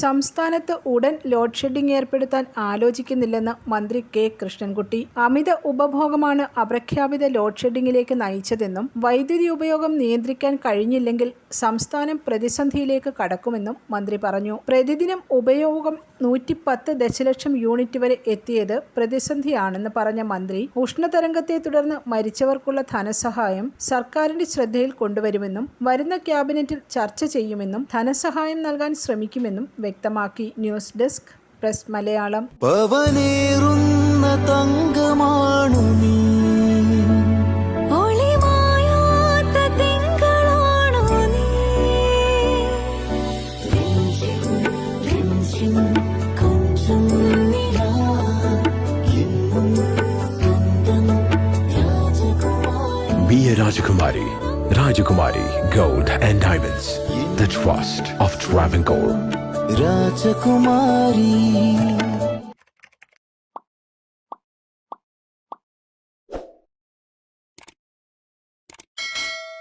സംസ്ഥാനത്ത് ഉടൻ load shedding ഏർപ്പെടുത്താൻ ആലോചിക്കുന്നില്ലെന്ന് മന്ത്രി കെ. കൃഷ്ണൻകുട്ടി. അമിത ഉപഭോഗമാണ് അപ്രഖ്യാപിത ലോഡ് ഷെഡിംഗിലേക്ക് നയിച്ചതെന്നും വൈദ്യുതി ഉപയോഗം നിയന്ത്രിക്കാൻ കഴിഞ്ഞില്ലെങ്കിൽ സംസ്ഥാനം പ്രതിസന്ധിയിലേക്ക് കടക്കുമെന്നും മന്ത്രി പറഞ്ഞു. പ്രതിദിനം ഉപയോഗം നൂറ്റിപ്പത്ത് ദശലക്ഷം യൂണിറ്റ് വരെ എത്തിയത് പ്രതിസന്ധിയാണെന്ന് പറഞ്ഞ മന്ത്രി ഉഷ്ണതരംഗത്തെ തുടർന്ന് മരിച്ചവർക്കുള്ള ധനസഹായം സർക്കാരിന്റെ ശ്രദ്ധയിൽ കൊണ്ടുവരുമെന്നും വരുന്ന ക്യാബിനറ്റിൽ ചർച്ച ചെയ്യുമെന്നും ധനസഹായം നൽകാൻ ശ്രമിക്കുമെന്നും വ്യക്തമാക്കി ന്യൂസ് ഡെസ്ക് പ്രസ് മലയാളം പവനേറുന്ന തങ്കമാണു നീ Be a Rajakumari. Rajakumari Gold and Diamonds. The trust of Travancore. Rajkumari